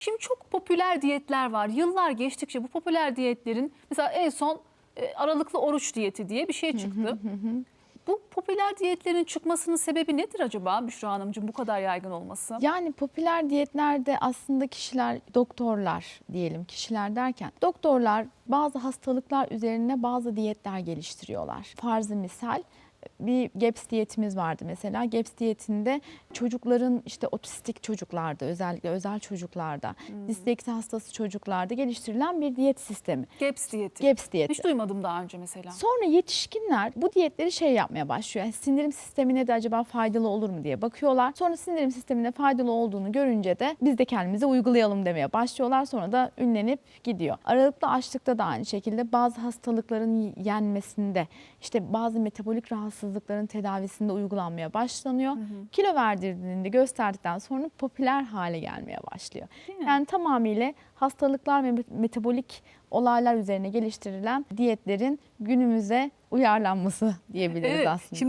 Şimdi çok popüler diyetler var. Yıllar geçtikçe bu popüler diyetlerin mesela en son e, aralıklı oruç diyeti diye bir şey çıktı. Bu popüler diyetlerin çıkmasının sebebi nedir acaba Büşra Hanımcığım bu kadar yaygın olması? Yani popüler diyetlerde aslında kişiler, doktorlar diyelim kişiler derken doktorlar bazı hastalıklar üzerine bazı diyetler geliştiriyorlar. Farzı misal bir GEPS diyetimiz vardı mesela. GEPS diyetinde çocukların işte otistik çocuklarda özellikle özel çocuklarda, disleksi hastası çocuklarda geliştirilen bir diyet sistemi. GEPS diyeti. GEPS diyeti. Hiç duymadım daha önce mesela. Sonra yetişkinler bu diyetleri şey yapmaya başlıyor. Yani sindirim sistemine de acaba faydalı olur mu diye bakıyorlar. Sonra sindirim sistemine faydalı olduğunu görünce de biz de kendimize uygulayalım demeye başlıyorlar. Sonra da ünlenip gidiyor. Aralıklı açlıkta da aynı şekilde bazı hastalıkların yenmesinde işte bazı metabolik rahatsızlıkların tedavisinde uygulanmaya başlanıyor. Kilo verdirdiğinde gösterdikten sonra popüler hale gelmeye başlıyor. Yani tamamıyla hastalıklar ve metabolik olaylar üzerine geliştirilen diyetlerin günümüze uyarlanması diyebiliriz Evet. aslında. Şimdi